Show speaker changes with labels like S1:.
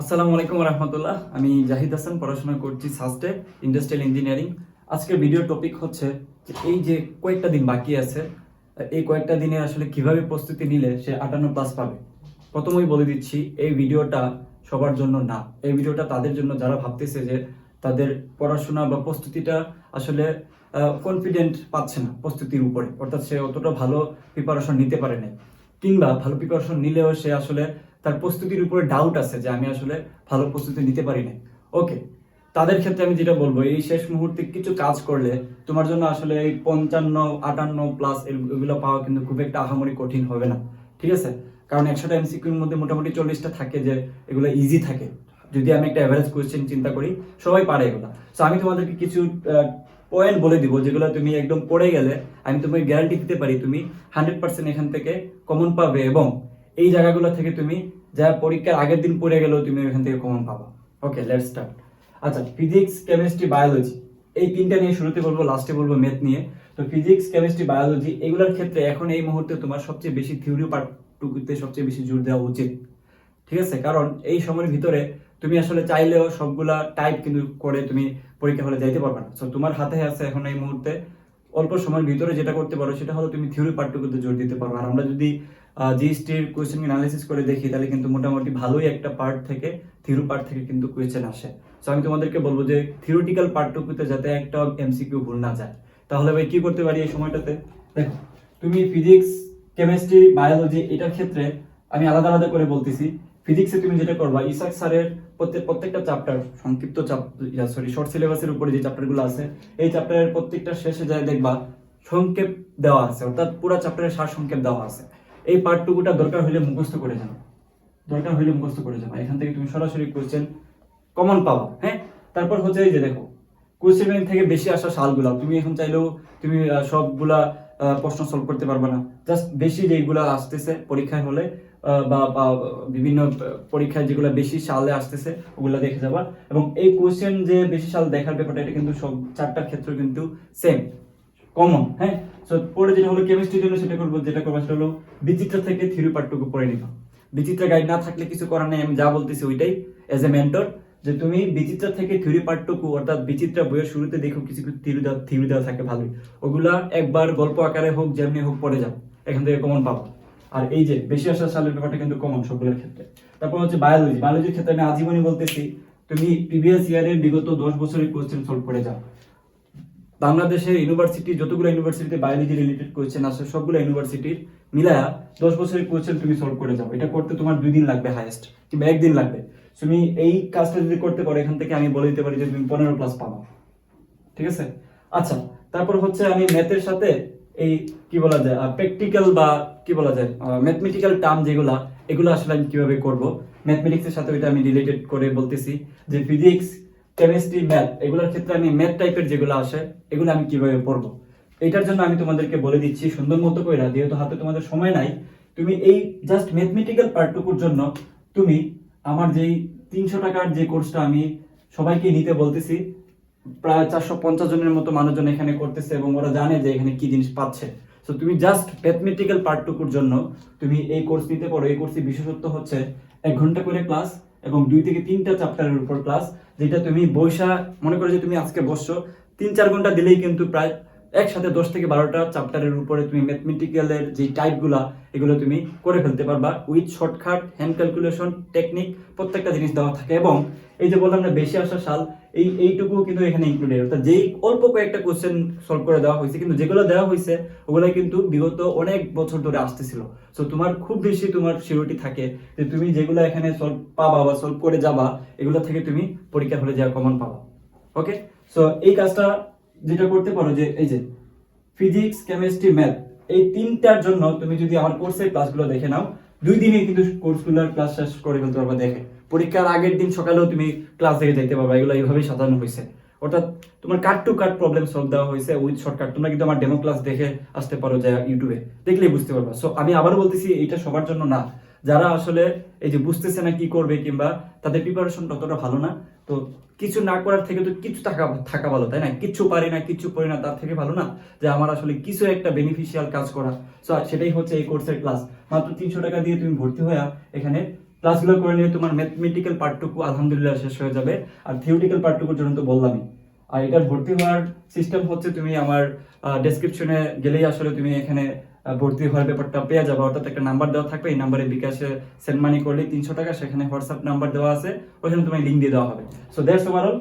S1: আসসালামু আলাইকুম রহমতুল্লাহ। আমি জাহিদ হাসান, পড়াশোনা করছি সাস্টে ইন্ডাস্ট্রিয়াল ইঞ্জিনিয়ারিং। আজকের ভিডিও টপিক হচ্ছে যে এই যে কয়েকটা দিন বাকি আছে, এই কয়েকটা দিনে আসলে কীভাবে প্রস্তুতি নিলে সে আটান্ন প্লাস পাবে? প্রথমেই বলে দিচ্ছি, এই ভিডিওটা সবার জন্য না। এই ভিডিওটা তাদের জন্য যারা ভাবতেছে যে তাদের পড়াশোনা বা প্রস্তুতিটা আসলে কনফিডেন্ট পাচ্ছে না প্রস্তুতির উপরে, অর্থাৎ সে অতটা ভালো প্রিপারেশন নিতে পারে না কিংবা ভালো প্রিপারেশন নিলেও সে আসলে তার প্রস্তুতির উপরে ডাউট আছে যে আমি আসলে ভালো প্রস্তুতি নিতে পারি না ওকে তাদের ক্ষেত্রে আমি যেটা বলব, এই শেষ মুহূর্তে কিছু কাজ করলে তোমার জন্য আসলে এই পঞ্চান্ন, আটান্ন প্লাস এগুলো পাওয়া কিন্তু খুব একটা আহামরি কঠিন হবে না। ঠিক আছে? কারণ একশোটা এমসিকিউর মধ্যে মোটামুটি চল্লিশটা থাকে যে এগুলো ইজি থাকে। যদি আমি একটা অ্যাভারেজ কোয়েশ্চেন চিন্তা করি, সবাই পারে এগুলো। তো আমি তোমাদেরকে কিছু পয়েন্ট বলে দিব যেগুলো তুমি একদম পড়ে গেলে আমি তোমাকে গ্যারান্টি দিতে পারি তুমি হান্ড্রেড পার্সেন্ট এখান থেকে কমন পাবে এবং এই জায়গাগুলো থেকে তুমি যা পরীক্ষার আগের দিন পড়ে গেলেও তুমি এখান থেকে কমন পাবা। ওকে লেটস স্টার্ট আচ্ছা ফিজিক্স কেমিস্ট্রি বায়োলজি এই তিনটা নিয়ে শুরুতে বলব লাস্টে বলব ম্যাথ নিয়ে। তো ফিজিক্স কেমিস্ট্রি বায়োলজি এগুলোর ক্ষেত্রে এখন এই মুহূর্তে তোমার সবচেয়ে বেশি থিওরি পার্টটুকুতে সবচেয়ে বেশি জোর দেওয়া উচিত। ঠিক আছে? কারণ এই সময়ের ভিতরে তুমি আসলে চাইলেও সবগুলা টাইপ কিন্তু করে তুমি পরীক্ষা হলে যাইতে পারবে না। সো তোমার হাতে আছে এখন এই মুহূর্তে অল্প সময়ের ভিতরে যেটা করতে পারো সেটা হলো তুমি থিওরি পার্টটুকুতে জোর দিতে পারো। আর আমরা যদি জিএসটির কোয়েশ্চেন অ্যানালিসিস করে দেখি, তাহলে কিন্তু মোটামুটি ভালোই একটা পার্ট থেকে থিওরি পার্ট থেকে কিন্তু কোয়েশ্চেন আসে। সো আমি তোমাদেরকে বলব যে থিওরিটিক্যাল পার্টটুকুতে যাতে একটা এমসিকিউ ভুল না যায়। তাহলে ভাই, কি করতে পারি এই সময়টাতে? দেখো, তুমি ফিজিক্স কেমিস্ট্রি বায়োলজি এটার ক্ষেত্রে আমি আলাদা আলাদা করে বলতেছি। ফিজিক্সে তুমি যেটা করবা, ইসাক স্যারের প্রত্যেক প্রত্যেকটা চ্যাপ্টার সংক্ষিপ্ত সরি শর্ট সিলেবাসের উপরে যে চ্যাপ্টারগুলো আছে, এই চ্যাপ্টারের প্রত্যেকটা শেষে যায় দেখবা, সংক্ষেপ দেওয়া আছে, অর্থাৎ পুরো চ্যাপ্টারের সার সংক্ষেপ দেওয়া আছে। এই পার্টটুকুটা দরকার হলে মুখস্থ করে যাও দরকার হলে মুখস্থ করে যাবা এখান থেকে তুমি সরাসরি কোশ্চেন কমন পাবা হ্যাঁ? তারপর হচ্ছে এই যে দেখো কোশ্চেন ব্যাংক থেকে বেশি আসা সালগুলা। তুমি এখন চাইলেও তুমি সবগুলা প্রশ্ন সলভ করতে পারবে না। জাস্ট বেশি যেগুলা আসতেছে পরীক্ষায় হলে বা বিভিন্ন পরীক্ষায় যেগুলো বেশি সালে আসতেছে, ওগুলো দেখে যাবা। এবং এই কোশ্চেন যে বেশি সাল দেখার ব্যাপারটা, এটা কিন্তু সব চারটার ক্ষেত্রে কিন্তু সেম কমন হ্যাঁ? সো পরে যেটা হলো কেমিস্ট্রির জন্য সেটা করব, যেটা করব সেটা হলো বিচিত্রা থেকে থিওরি পার্টটুকু পড়ে নিবা। বিচিত্রা গাইড না থাকলে কিছু করার নেই, আমি যা বলতেছি ওইটাই। এজ এ মেন্টর যে তুমি বিচিত্রা থেকে থিওরি পার্টটুকু অর্থাৎ বিচিত্রা বইয়ের শুরুতে দেখো কিছু কিছু থিওরি দেওয়া থিওরি দেওয়া থাকে ভালোই। ওগুলা একবার গল্প আকারে হোক, যেমনি হোক, পড়ে যাও। এখান থেকে কমন পাবো। আর এই যে, বেশি আসা সালের ব্যাপারটা কিন্তু কমন সবগুলোর ক্ষেত্রে। তারপর হচ্ছে বায়োলজি বায়োলজির ক্ষেত্রে আমি আজীবনই বলতেছি, তুমি প্রিভিয়াস ইয়ারের বিগত দশ বছরের কোয়েশ্চেন সলভ করে যাও। বাংলাদেশের ইউনিভার্সিটি যতগুলো ইউনিভার্সিটিতে বায়োলজি রিলেটেড কোয়েশ্চেন আছে, সবগুলো ইউনিভার্সিটির মিলায়া দশ বছরের কোয়েশ্চেন তুমি সলভ করে যাও। এটা করতে তোমার দুই দিন লাগবে হাইয়েস্ট কিংবা একদিন লাগবে। তুমি এই কাজটা যদি করতে পারো, এখান থেকে আমি বলে দিতে পারি যে তুমি পনেরো প্লাস পাবা। ঠিক আছে? আচ্ছা তারপর হচ্ছে আমি ম্যাথের সাথে এই কি বলা যায় প্র্যাকটিক্যাল বা কি বলা যায় ম্যাথমেটিক্যাল টার্ম যেগুলা, এগুলো আসলে আমি কীভাবে করব? ম্যাথমেটিক্সের সাথে ওইটা আমি রিলেটেড করে বলতেছি যে ফিজিক্স কেমিস্ট্রি ম্যাথ এগুলোর ক্ষেত্রে আমি ম্যাথ টাইপের যেগুলো আসে, এগুলো আমি কীভাবে পড়ব? এটার জন্য আমি তোমাদেরকে বলে দিচ্ছি, সুন্দর মতো করে যেহেতু হাতে তোমাদের সময় নাই, তুমি এই জাস্ট ম্যাথমেটিক্যাল পার্টটুকুর জন্য তুমি আমার যেই তিনশো টাকার যে কোর্সটা আমি সবাইকে নিতে বলতেছি, প্রায় চারশো পঞ্চাশ জনের মতো মানুষজন এখানে করতেছে এবং ওরা জানে যে এখানে কি জিনিস পাচ্ছে। তো তুমি জাস্ট ম্যাথমেটিক্যাল পার্টটুকুর জন্য তুমি এই কোর্স নিতে পারো। এই কোর্সের বিশেষত্ব হচ্ছে, এক ঘণ্টা করে ক্লাস এবং দুই থেকে তিনটা চ্যাপ্টারের উপর ক্লাস যেটা তুমি বৈশা মনে করো যে তুমি আজকে বসছো, তিন চার ঘণ্টা দিলেই কিন্তু প্রায় একসাথে দশ থেকে বারোটা চ্যাপ্টারের উপরে তুমি ম্যাথমেটিক্যালের যে টাইপগুলা এগুলো তুমি করে ফেলতে পারবা with shortcut hand calculation technique প্রত্যেকটা জিনিস দেওয়া থাকে এবং এই যে বললাম না, বেশি আসা সাল, এই এইটুকু কিন্তু এখানে ইনক্লুডেড অর্থাৎ যেই অল্প কয়েকটা কোশ্চেন সলভ করে দেওয়া হয়েছে, কিন্তু যেগুলো দেওয়া হয়েছে, ওগুলো কিন্তু বিগত অনেক বছর ধরে আসতেছিল। সো তোমার খুব বেশি তোমার সিউরিটি থাকে যে তুমি যেগুলো এখানে সলভ পাবা বা সলভ করে যাবা, এগুলো থেকে তুমি পরীক্ষা হলে যাওয়া কমন পাবা। ওকে সো এই কাজটা যেটা করতে পারো যে, এই যে ফিজিক্স কেমিস্ট্রি ম্যাথ এই তিনটার জন্য তুমি যদি আমার কোর্সের ক্লাসগুলো দেখে নাও, দুই দিনে কিন্তু কোর্সগুলোর ক্লাস শেষ করে ফেলতে পারবা দেখে। পরীক্ষার আগের দিন সকালেও তুমি ক্লাস দেখে যাইতে পারবা, এগুলো এইভাবেই সাজানো হয়েছে অর্থাৎ তোমার cut to cut problem solve দেওয়া হয়েছে উইথ শর্টকাট তোমরা কিন্তু আমার ডেমো ক্লাস দেখে আসতে পারো যে ইউটিউবে দেখলেই বুঝতে পারবা। সো আমি আবারও বলতেছি এটা সবার জন্য না। যারা আসলে এই যে বুঝতেছে না কি করবে কিংবা তাদের প্রিপারেশন ততটা ভালো না, তো কিছু না করার থেকে তো কিছু থাকা থাকা ভালো, তাই না? কিচ্ছু পারি না কিচ্ছু করি না, তার থেকে ভালো না যে আমার আসলে কিছু একটা বেনিফিশিয়াল কাজ করা। সো সেটাই হচ্ছে এই কোর্সের ক্লাস মাত্র তিনশো টাকা দিয়ে তুমি ভর্তি হয়ে এখানে ক্লাসগুলো করে নিয়ে তোমার ম্যাথমেটিক্যাল পার্টটুকু আলহামদুলিল্লাহ শেষ হয়ে যাবে। আর থিওরিটিক্যাল পার্টটুকুর জন্য তো বললামই। আর এটার ভর্তি হওয়ার সিস্টেম হচ্ছে তুমি আমার ডেসক্রিপশনে গেলেই আসলে তুমি এখানে ভর্তি হওয়ার ব্যাপারটা পেয়ে যাবে। অর্থাৎ একটা নাম্বার দেওয়া থাকবে। এই নাম্বারে বিকাশে সেন্ড মানি করলে তিনশো টাকা, সেখানে হোয়াটসঅ্যাপ নাম্বার দেওয়া আছে। ওখানে তোমায় লিঙ্ক দিয়ে দেওয়া হবে। So that's overall